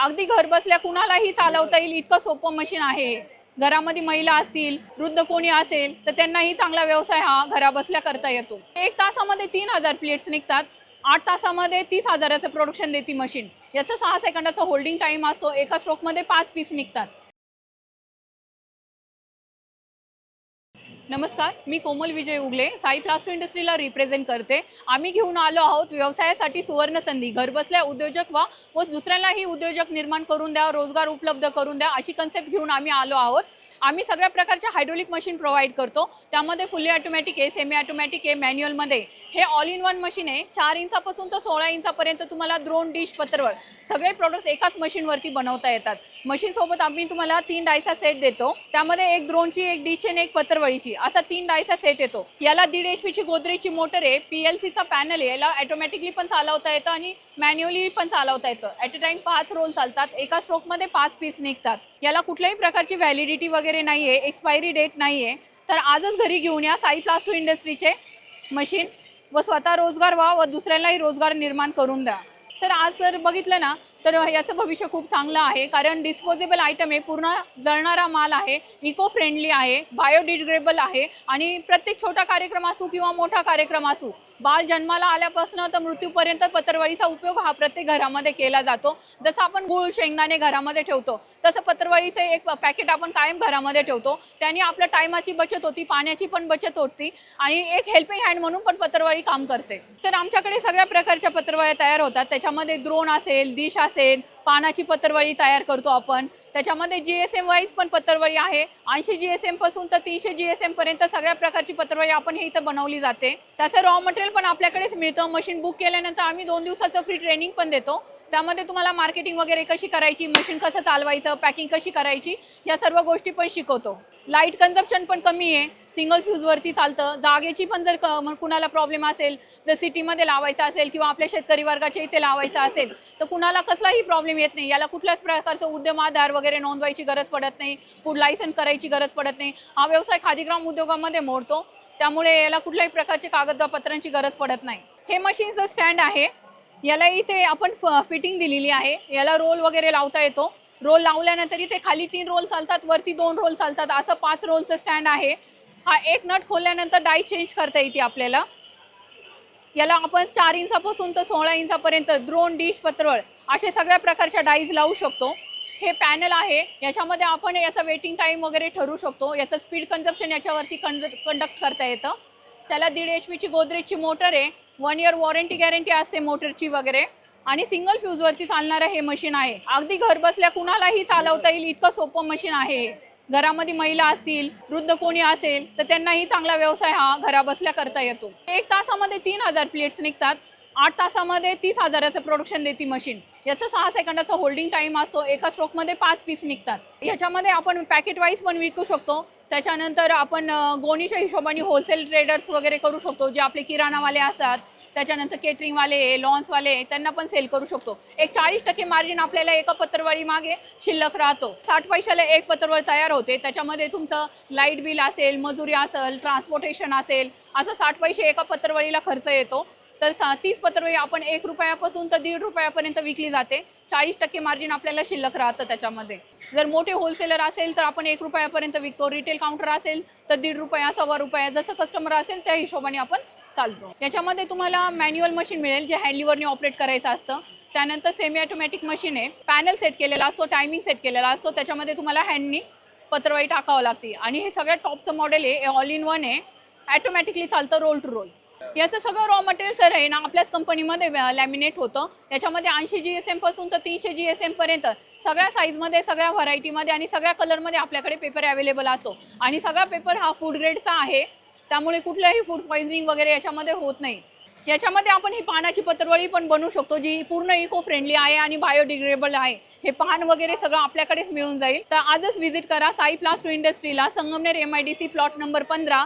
अगदी घर बसल्या कुणालाही चालवता येईल इतकं सोपं मशीन आहे. घरामध्ये महिला असतील वृद्ध कोणी असेल तर त्यांनाही चांगला व्यवसाय हा घराबसल्या करता येतो. एक तासामध्ये तीन हजार प्लेट्स निघतात. आठ तासामध्ये तीस हजाराचं प्रोडक्शन देते मशीन याचं सहा सेकंदाचा होल्डिंग टाईम असतो एका स्ट्रोकमध्ये पाच पीस निघतात. नमस्कार मी कोमल विजय उगले. साई प्लास्टो इंडस्ट्रीला रिप्रेझेंट करते. आम्ही घेऊन आलो आहोत व्यवसायासाठी सुवर्ण संधी. घरबसल्या उद्योजक व्हा व दुसऱ्यालाही उद्योजक निर्माण करून द्या रोजगार उपलब्ध करून द्या अशी कन्सेप्ट घेऊन आम्ही आलो आहोत. आम्ही सगळ्या प्रकारच्या हायड्रोलिक मशीन प्रोव्हाइड करतो. त्यामध्ये फुल्ली ऑटोमॅटिक आहे सेमी ऑटोमॅटिक आहे. मॅन्युअलमध्ये हे ऑल इन वन मशीन आहे. चार इंचापासून तर सोळा इंचापर्यंत तुम्हाला द्रोण डिश पत्रवर सगळे प्रोडक्ट्स एकाच मशीनवरती बनवता येतात. मशीनसोबत आम्ही तुम्हाला तीन डायचा सेट देतो. त्यामध्ये एक द्रोणची एक डिश आणि एक पत्रवळीची. असा तीन डायचा सेट येतो. याला दीड एच पीची गोदरेजची मोटर आहे. पी एल सीचा पॅनल आहे. याला ऑटोमॅटिकली पण चालवता येतं आणि मॅन्युअली पण चालवता येतं. ॲट अ टाइम पाच रोल चालतात. एका स्ट्रोकमध्ये पाच पीस निघतात. याला कुठल्याही प्रकारची व्हॅलिडिटी वगैरे नाही आहे एक्सपायरी डेट नाही आहे तर आजच घरी घेऊन या साई प्लास्टो इंडस्ट्रीचे मशीन व स्वतः रोजगार व्हा व दुसऱ्यालाही रोजगार निर्माण करून द्या. सर आज जर बघितलं ना तर याचं भविष्य खूप चांगलं आहे कारण डिस्पोजेबल आयटम आहे पूर्ण जळणारा माल आहे इको फ्रेंडली आहे बायोडिग्रेडेबल आहे आणि प्रत्येक छोटा कार्यक्रम असू किंवा मोठा कार्यक्रम असू बाळ जन्माला आल्यापासून तर मृत्यूपर्यंत पत्रवळीचा उपयोग हा प्रत्येक घरामध्ये केला जातो. जसं आपण गुळ शेंगदाणे घरामध्ये ठेवतो तसं पत्रवळीचं एक पॅकेट आपण कायम घरामध्ये ठेवतो. त्याने आपल्या टायमाची बचत होती पाण्याची पण बचत होती आणि एक हेल्पिंग हँड म्हणून पण पत्रवळी काम करते. सर आमच्याकडे सगळ्या प्रकारच्या पत्रवळ्या तयार होतात. त्याच्यामध्ये द्रोण असेल डिश असेल पानाची पत्रवळी तयार करतो आपण. त्याच्यामध्ये जी एस एम वाईज पण पत्रवळी आहे. ऐंशी जी एस एमपासून तर तीनशे जी एस एमपर्यंत सगळ्या प्रकारची पत्रवळी आपण हे इथं बनवली जाते. त्याचं रॉ मटेरियल पण आपल्याकडेच मिळतं. मशीन बुक केल्यानंतर आम्ही दोन दिवसाचं फ्री ट्रेनिंग पण देतो. त्यामध्ये तुम्हाला मार्केटिंग वगैरे कशी करायची मशीन कसं चालवायचं पॅकिंग कशी करायची या सर्व गोष्टी पण शिकवतो. लाइट कन्झम्पशन पण कमी आहे. सिंगल फ्यूजवरती चालतं. जागेची पण जर क कुणाला प्रॉब्लेम असेल जर सिटीमध्ये लावायचा असेल किंवा आपल्या शेतकरी वर्गाच्या इथे लावायचा असेल तर कुणाला कसलाही प्रॉब्लेम येत नाही. याला कुठल्याच प्रकारचं उद्यम आधार वगैरे नोंदवायची गरज पडत नाही. फूड लायसन करायची गरज पडत नाही. हा व्यवसाय खादीग्राम उद्योगामध्ये मोडतो. त्यामुळे याला कुठल्याही प्रकारचे कागदपत्रांची गरज पडत नाही. हे मशीनचं स्टँड आहे. याला इथे आपण फिटिंग दिलेली आहे. याला रोल वगैरे लावता येतो. रोल लावल्यानंतर इथे खाली तीन रोल चालतात वरती दोन रोल चालतात. असं पाच रोलचं स्टँड आहे. हा एक नट खोलल्यानंतर डाय चेंज करता येते आपल्याला. याला आपण चार इंचापासून तर सोळा इंचापर्यंत द्रोण डिश पत्रळ असे सगळ्या प्रकारच्या डाईज लावू शकतो. हे पॅनल आहे. याच्यामध्ये आपण याचा वेटिंग टाईम वगैरे ठरवू शकतो. याचं स्पीड कन्झप्शन याच्यावरती कंड कंडक्ट करता येतं. त्याला दीड एच पीची गोदरेजची मोटर आहे. वन इयर वॉरंटी गॅरंटी असते मोटरची वगैरे. आणि सिंगल फ्यूजवरती चालणारं हे मशीन आहे. अगदी घर बसल्या कुणालाही चालवता येईल इतकं सोपं मशीन आहे. घरामध्ये महिला असतील वृद्ध कोणी असेल तर त्यांनाही चांगला व्यवसाय हा घरा बसल्या करता येतो. एक तासामध्ये तीन हजार प्लेट्स निघतात. आठ तासामध्ये तीस हजाराचं प्रोडक्शन देते मशीन. याचं सहा सेकंदाचा होल्डिंग टाईम असतो एका स्ट्रोकमध्ये पाच पीस निघतात. याच्यामध्ये आपण पॅकेट वाईज पण विकू शकतो. त्याच्यानंतर आपण गोणीच्या हिशोबाने होलसेल ट्रेडर्स वगैरे करू शकतो जे आपले किराणावाले असतात. त्याच्यानंतर केटरिंगवाले लॉन्सवाले त्यांना पण सेल करू शकतो. एक चाळीस टक्के मार्जिन आपल्याला एका पत्रवळी मागे शिल्लक राहतो. साठ पैशाला एक पत्रवळ तयार होते. त्याच्यामध्ये तुमचं लाइट बिल असेल मजुरी असेल ट्रान्सपोर्टेशन असेल असं साठ पैसे एका पत्रवळीला खर्च येतो. तर सा तीस पत्रवळी आपण एक रुपयापासून तर दीड रुपयापर्यंत विकली जाते. चाळीस टक्के मार्जिन आपल्याला शिल्लक राहतं त्याच्यामध्ये. जर मोठे होलसेलर असेल तर आपण एक रुपयापर्यंत विकतो. रिटेल काउंटर असेल तर दीड रुपया सव्वा रुपया जसं कस्टमर असेल त्या हिशोबाने आपण चालतो. याच्यामध्ये तुम्हाला मॅन्युअल मशीन मिळेल जे हँडलीवरने ऑपरेट करायचं असतं. त्यानंतर सेमी ऑटोमॅटिक मशीन आहे. पॅनल सेट केलेला असतो टायमिंग सेट केलेला असतो. त्याच्यामध्ये तुम्हाला हँडनी पत्रवाई टाकावं लागते. आणि हे सगळ्यात टॉपचं मॉडेल आहे. ऑल इन वन आहे. ॲटोमॅटिकली चालतं रोल टू रोल याचं सगळं रॉ मटेरियल सर आहे ना आपल्याच कंपनीमध्ये लॅमिनेट होतं. याच्यामध्ये ऐंशी जी एस एमपासून तर तीनशे जी एस एमपर्यंत सगळ्या साईजमध्ये सगळ्या व्हरायटीमध्ये आणि सगळ्या कलरमध्ये आपल्याकडे पेपर अवेलेबल असतो. आणि सगळा पेपर हा फूड ग्रेडचा आहे. त्यामुळे कुठल्याही फूड पॉइझनिंग वगैरे याच्यामध्ये होत नाही. याच्यामध्ये आपण ही पानाची पत्रवळी पण बनवू शकतो जी पूर्ण इको फ्रेंडली आहे आणि बायोडिग्रेडेबल आहे. हे पान वगैरे सगळं आपल्याकडेच मिळून जाईल. तर आजच व्हिजिट करा Sai plaster इंडस्ट्रीला Sangamner M I D C plot number पंधरा.